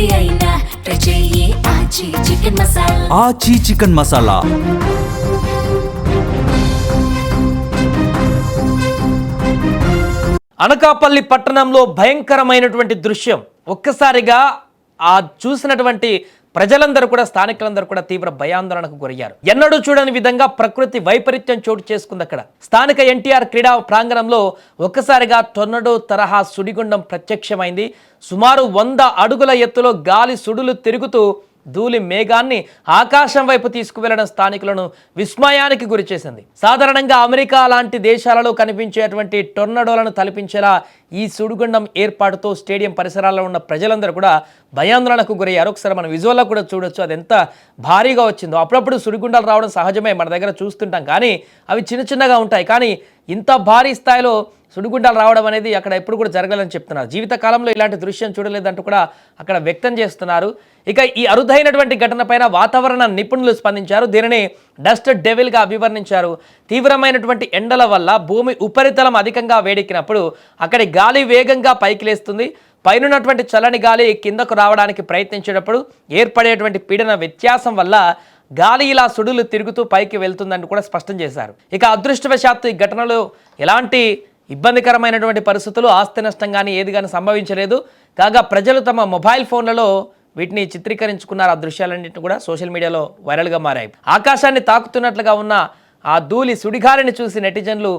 ఏది అయినా try Aachi chicken masala. Aachi chicken masala. Anakapalli పట్టణంలో భయంకరమైనటువంటి దృశ్యం. ఒక్కసారిగా ఆ చూసినటువంటి ప్రజలందరూ కూడా స్థానికులందరూ కూడా తీవ్ర భయాందోళనకు గురయ్యారు. ఎన్నడూ చూడని విధంగా ప్రకృతి వైపరీత్యం చోటు చేసుకుంది అక్కడ. స్థానిక ఎన్టీఆర్ క్రీడా ప్రాంగణంలో ఒక్కసారిగా టొర్నడో తరహా సుడిగుండం ప్రత్యక్షమైంది. సుమారు వంద అడుగుల ఎత్తులో గాలి సుడులు తిరుగుతూ ధూళి మేఘాన్ని ఆకాశం వైపు తీసుకువెళ్ళడం స్థానికులను విస్మయానికి గురిచేసింది. సాధారణంగా అమెరికా లాంటి దేశాలలో కనిపించేటువంటి టొర్నడోలను తలపించేలా ఈ సుడిగుండం ఏర్పాటుతో స్టేడియం పరిసరాల్లో ఉన్న ప్రజలందరూ కూడా భయాందోళనకు గురయ్యారు. ఒకసారి మనం విజువల్లో కూడా చూడొచ్చు. అది ఎంత భారీగా వచ్చిందో. అప్పుడప్పుడు సుడిగుండాలు రావడం సహజమే. మన దగ్గర చూస్తుంటాం. కానీ అవి చిన్న చిన్నగా ఉంటాయి. కానీ ఇంత భారీ స్థాయిలో సుడిగుండాలు రావడం అనేది అక్కడ ఎప్పుడు కూడా జరగలేదని చెప్తున్నారు. జీవితకాలంలో ఇలాంటి దృశ్యం చూడలేదంటూ కూడా అక్కడ వ్యక్తం చేస్తున్నారు. ఇక ఈ అరుదైనటువంటి ఘటనపైన వాతావరణ నిపుణులు స్పందించారు. దీనిని డస్ట్ డెవిల్గా అభివర్ణించారు. తీవ్రమైనటువంటి ఎండల వల్ల భూమి ఉపరితలం అధికంగా వేడెక్కినప్పుడు అక్కడి గాలి వేగంగా పైకి లేస్తుంది. పైనున్నటువంటి చల్లని గాలి కిందకు రావడానికి ప్రయత్నించేటప్పుడు ఏర్పడేటువంటి పీడన వ్యత్యాసం వల్ల గాలి ఇలా సుడులు తిరుగుతూ పైకి వెళ్తుందని కూడా స్పష్టం చేశారు. ఇక అదృష్టవశాత్తు ఈ ఘటనలో ఎలాంటి ఇబ్బందికరమైనటువంటి పరిస్థితులు ఆస్తి నష్టం కానీ ఏది కానీ సంభవించలేదు. కాగా ప్రజలు తమ మొబైల్ ఫోన్లలో వీటిని చిత్రీకరించుకున్నారు ఆ దృశ్యాలన్నింటినీ కూడా సోషల్ మీడియాలో వైరల్గా మారాయి. ఆకాశాన్ని తాకుతున్నట్లుగా ఉన్న ఆ ధూళి సుడిగాలిని చూసి నెటిజన్లు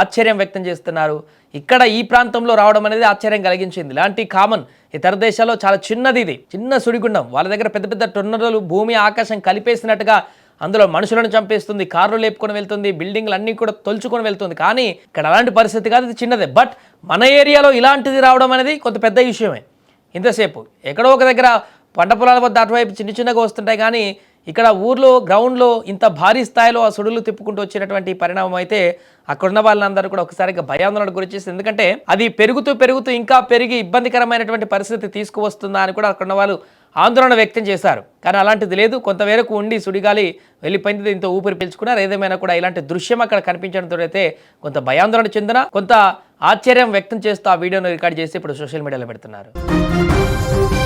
ఆశ్చర్యం వ్యక్తం చేస్తున్నారు. ఇక్కడ ఈ ప్రాంతంలో రావడం అనేది ఆశ్చర్యం కలిగించింది. ఇలాంటి కామన్ ఇతర దేశాల్లో చాలా చిన్నది ఇది. చిన్న సుడిగుండం. వాళ్ళ దగ్గర పెద్ద పెద్ద టొన్నరలు భూమి ఆకాశం కలిపేసినట్టుగా అందులో మనుషులను చంపేస్తుంది కార్లు లేపుకొని వెళ్తుంది బిల్డింగ్లు అన్నీ కూడా తొలుచుకొని వెళ్తుంది. కానీ ఇక్కడ అలాంటి పరిస్థితి కాదు ఇది చిన్నదే. బట్ మన ఏరియాలో ఇలాంటిది రావడం అనేది కొంత పెద్ద విషయమే. ఇంతసేపు ఎక్కడో ఒక దగ్గర పంట పొలాల వద్ద అటువైపు చిన్న చిన్నగా వస్తుంటాయి కానీ ఇక్కడ ఊర్లో గ్రౌండ్లో ఇంత భారీ స్థాయిలో ఆ సుడులు తిప్పుకుంటూ వచ్చినటువంటి పరిణామం అయితే అక్కడున్న వాళ్ళందరూ కూడా ఒకసారిగా భయాందోళనకు గురిచేసింది ఎందుకంటే అది పెరుగుతూ పెరుగుతూ ఇంకా పెరిగి ఇబ్బందికరమైనటువంటి పరిస్థితి తీసుకువస్తుందా అని కూడా అక్కడున్న వాళ్ళు ఆందోళన వ్యక్తం చేశారు. కానీ అలాంటిది లేదు. కొంతవరకు ఉండి సుడిగాలి వెళ్ళిపోయింది దీంతో ఊపిరి పీల్చుకున్నారు. ఏదేమైనా కూడా ఇలాంటి దృశ్యం అక్కడ కనిపించడంతో అయితే కొంత భయాందోళన చెందిన కొంత ఆశ్చర్యం వ్యక్తం చేస్తూ ఆ వీడియోను రికార్డ్ చేసి ఇప్పుడు సోషల్ మీడియాలో పెడుతున్నారు. Música